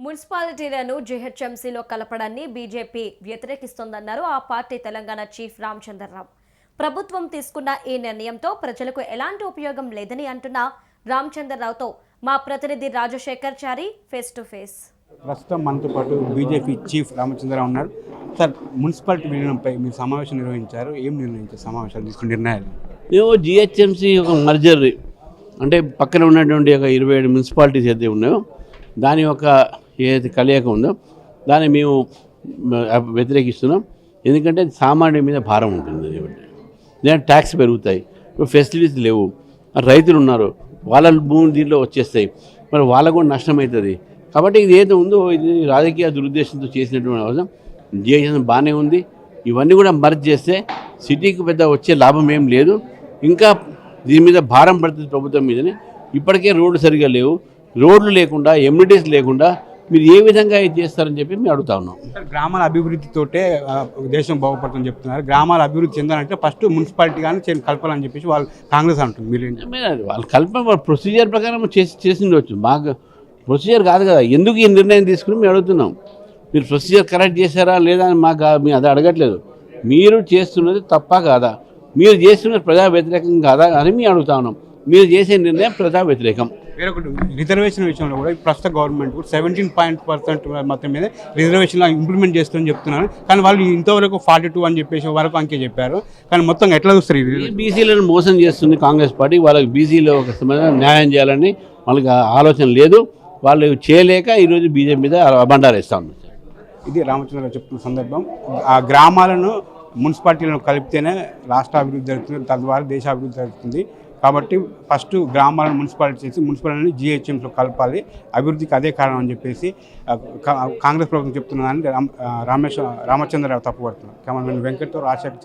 మున్సిపాలిటీలను జీహెచ్ఎంసీలో కలపడాన్ని BJP వ్యతిరేకిస్తోందన్నారు ఆ party Telangana chief Ramachandra Rao. ప్రభుత్వం తీసుకున్న ఈ నిర్ణయంతో ప్రజలకు ఎలాంటి ఉపయోగం లేదని అంటున్న రామచంద్రరావుతో మా ప్రతినిధి Rajasekhar Chari face to face. ప్రస్తుతం మనతో పాటు బీజేపీ చీఫ్ రామచంద్రరావు ఉన్నారు. సార్ మున్సిపాలిటీ విలీనంపై మీరు సమావేశం నిర్వహించారు. ఏం నిర్ణయించారు? సమావేశాలు తీసుకున్న నిర్ణయాలు? మేము జిహెచ్ఎంసీ ఒక మర్జర్ అంటే పక్కన ఉన్నటువంటి ఒక ఇరవై ఏడు మున్సిపాలిటీస్ అయితే ఉన్నాయో దాని యొక్క ఏదైతే కలయిక ఉందో దాన్ని మేము వ్యతిరేకిస్తున్నాం. ఎందుకంటే సామాన్యుడి మీద భారం ఉంటుంది. కాబట్టి లేదంటే ట్యాక్స్ పెరుగుతాయి. ఇప్పుడు ఫెసిలిటీస్ లేవు. రైతులు ఉన్నారు. వాళ్ళ భూమి దీంట్లో వచ్చేస్తాయి. మరి వాళ్ళకు కూడా నష్టం అవుతుంది. కాబట్టి ఇది ఏదో ఉందో ఇది రాజకీయ దురుద్దేశంతో చేసినటువంటి అవసరం. జీఎస్ఎం బాగానే ఉంది. ఇవన్నీ కూడా మర్జ్ చేస్తే సిటీకి పెద్ద వచ్చే లాభం ఏం లేదు. ఇంకా దీని మీద భారం పడుతుంది ప్రభుత్వం మీదనే. ఇప్పటికే రోడ్లు సరిగా లేవు. రోడ్లు లేకుండా ఎమ్యూనిటీస్ లేకుండా మీరు ఏ విధంగా ఇది చేస్తారని చెప్పి మేము అడుగుతా ఉన్నాం. సార్ గ్రామాల అభివృద్ధితోటే దేశం బాగుపడుతుందని చెప్తున్నారు. గ్రామాల అభివృద్ధి చెందాలంటే ఫస్ట్ మున్సిపాలిటీ కానీ కలపాలని చెప్పేసి వాళ్ళు కాంగ్రెస్ అంటుంది. మీరు వాళ్ళ వాళ్ళ ప్రొసీజర్ ప్రకారం చేసి చేసిండవచ్చు మాకు ప్రొసీజర్ కాదు కదా. ఎందుకు ఈ నిర్ణయం తీసుకుని మేము అడుగుతున్నాం? మీరు ప్రొసీజర్ కరెక్ట్ చేశారా లేదా అని మాకు మేము అది అడగట్లేదు. మీరు చేస్తున్నది తప్ప కాదా? మీరు చేస్తున్నది ప్రజా వ్యతిరేకం కాదా అని మేము అడుగుతా ఉన్నాం. మీరు చేసే నిర్ణయం ప్రజా వ్యతిరేకం. వేరొకటి రిజర్వేషన్ విషయంలో కూడా ప్రస్తుత గవర్నమెంట్ కూడా సెవెంటీన్ పాయింట్ పర్సెంట్ మొత్తం మీద రిజర్వేషన్ ఇంప్లిమెంట్ చేస్తుందని చెప్తున్నారు. కానీ వాళ్ళు ఇంతవరకు ఫార్టీ టూ అని చెప్పేసి వరకు అంకే చెప్పారు. కానీ మొత్తం ఎట్లా చూస్తారు బీసీలను మోసం చేస్తుంది కాంగ్రెస్ పార్టీ. వాళ్ళకి బీసీలో ఒక న్యాయం చేయాలని వాళ్ళకి ఆలోచన లేదు. వాళ్ళు చేయలేక ఈరోజు బీజేపీ మీద బండారు ఇస్తా ఉన్నారు ఇది రామచంద్రరావు చెప్తున్న సందర్భం. ఆ గ్రామాలను మున్సిపాలిటీలను కలిపితేనే రాష్ట్ర అభివృద్ధి జరుగుతుంది. తద్వారా దేశ అభివృద్ధి జరుగుతుంది. కాబట్టి ఫస్ట్ గ్రామాలను మున్సిపాలిటీ చేసి మున్సిపాలిటీని జిహెచ్ఎంస్లో కలపాలి. అభివృద్ధికి అదే కారణం అని చెప్పేసి కా- కాంగ్రెస్ ప్రభుత్వం చెప్తున్నదని రామ్ రామేశ్వర రామచంద్రరావు తప్పుపడుతున్నారు. కెమెరామెన్ వెంకట్తో రాజశేఖర్